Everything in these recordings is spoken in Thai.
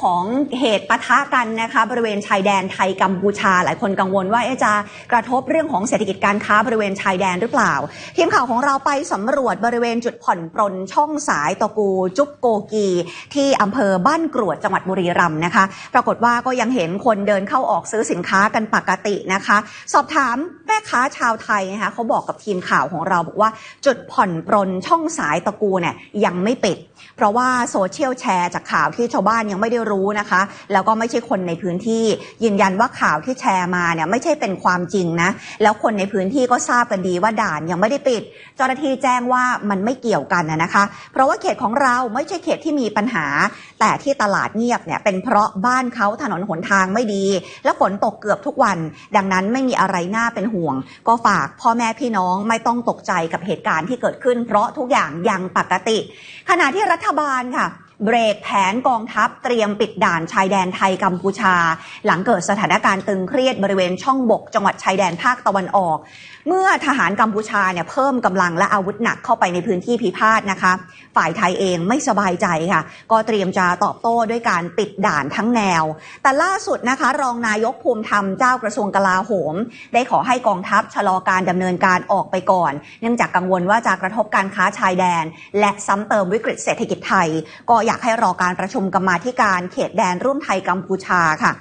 ของเหตุปะทะกันนะคะบริเวณชายแดนไทยกัมพูชา หลายคนกังวลว่าจะกระทบเรื่องของเศรษฐกิจการค้าบริเวณชายแดนหรือเปล่า ทีมข่าวของเราไปสำรวจบริเวณจุดผ่อนปรนช่องสายตะกูจุ๊บโกกี ที่อำเภอบ้านกรวดจังหวัดบุรีรัมย์นะคะ ปรากฏว่าก็ยังเห็นคนเดินเข้าออกซื้อสินค้ากันปกตินะคะ สอบถามแม่ค้าชาวไทยนะคะเขาบอกกับทีมข่าวของเราบอกว่าจุดผ่อนปรนช่องสายตะกูเนี่ยยังไม่ปิด เพราะว่าโซเชียลแชร์จากข่าวที่ชาวบ้านยังไม่ได้รู้นะคะ แล้วก็ไม่ใช่คนในพื้นที่ ยืนยันว่าข่าวที่แชร์มาเนี่ยไม่ใช่เป็นความจริงนะ แล้วคนในพื้นที่ก็ทราบกันดีว่าด่านยังไม่ได้ปิด เจ้าหน้าที่แจ้งว่ามันไม่เกี่ยวกันนะคะ เพราะว่าเขตของเราไม่ใช่เขตที่มีปัญหา แต่ที่ตลาดเงียบเนี่ยเป็นเพราะบ้านเขาถนนหนทางไม่ดี แล้วฝนตกเกือบทุกวัน ดังนั้นไม่มีอะไรน่าเป็นห่วง ก็ฝากพ่อแม่พี่น้องไม่ต้องตกใจกับเหตุการณ์ที่เกิดขึ้น เพราะทุกอย่างยังปกติ ขณะที่รัฐบาลค่ะ เบรกแผนกองทัพเตรียมปิดด่านชายแดนไทยกัมพูชา หลังเกิดสถานการณ์ตึงเครียดบริเวณช่องบก จังหวัดชายแดนภาคตะวันออก เมื่อทหารกัมพูชาเนี่ยเพิ่มกำลังและอาวุธหนักเข้าไปในพื้นที่พิพาทนะคะ ฝ่ายไทยเองไม่สบายใจค่ะ ก็เตรียมจะตอบโต้ด้วยการปิดด่านทั้งแนว แต่ล่าสุดนะคะ รองนายกภูมิธรรมเจ้ากระทรวงกลาโหม ได้ขอให้กองทัพชะลอการดำเนินการออกไปก่อน เนื่องจากกังวลว่าจะกระทบการค้าชายแดน และซ้ำเติมวิกฤตเศรษฐกิจไทยก็อยากให้รอการประชุมกรรมาธิการเขตแดนร่วมไทยกัมพูชาค่ะ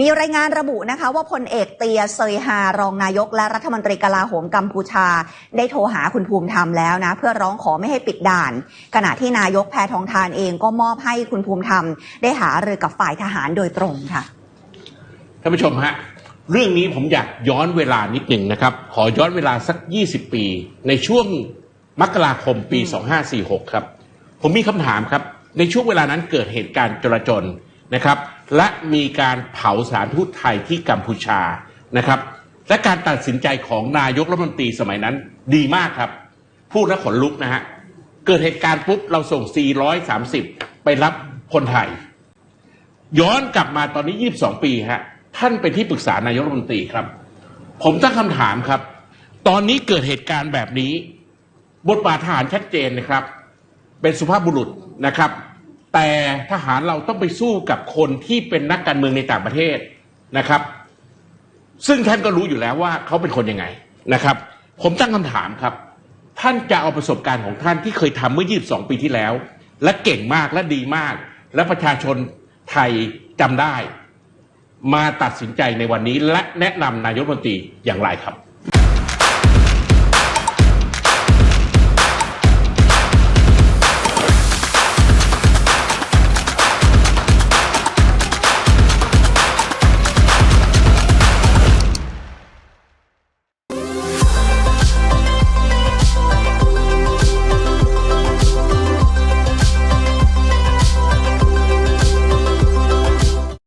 มีรายงานระบุนะคะ ว่าพลเอกเตียเซยฮารองนายก และรัฐมนตรีกลาโหมกัมพูชา ได้โทรหาคุณภูมิธรรมแล้วนะ เพื่อร้องขอไม่ให้ปิดด่าน ขณะที่นายกแพทองทานเองก็มอบให้คุณภูมิธรรม ได้หารือกับฝ่ายทหารโดยตรงค่ะท่านผู้ชมฮะเรื่องนี้ผมอยากย้อนเวลานิดหนึ่งนะครับ ขอย้อนเวลาสัก 20 ปี ในช่วงมกราคมปี 2546 ครับ ผมมีคำถามครับ ในช่วงเวลานั้นเกิดเหตุการณ์จลาจลนะครับ และมีการเผาสถารทูตไทยที่กัมพูชานะครับ และการตัดสินใจของนายกรัฐมนตรีสมัยนั้นดีมากครับ พูดแล้วขนลุกนะฮะ เกิดเหตุการณ์ปุ๊บเราส่ง 430 ไปรับคนไทย ย้อนกลับมาตอนนี้ 22 ปีฮะท่านเป็นที่ปรึกษานายกรัฐมนตรีครับ ผมตั้งคำถามครับ ตอนนี้เกิดเหตุการณ์แบบนี้ บทบาททหารชัดเจนนะครับ เป็นสุภาพบุรุษ นะครับ แต่ทหารเราต้องไปสู้กับคนที่เป็นนักการเมืองในต่างประเทศนะครับ ซึ่งท่านก็รู้อยู่แล้วว่าเขาเป็นคนยังไงนะครับ ผมตั้งคำถามครับ ท่านจะเอาประสบการณ์ของท่านที่เคยทำเมื่อ 22 ปีที่แล้ว และเก่งมากและดีมาก และประชาชนไทยจำได้ มาตัดสินใจในวันนี้และแนะนำนายกรัฐมนตรีอย่างไรครับ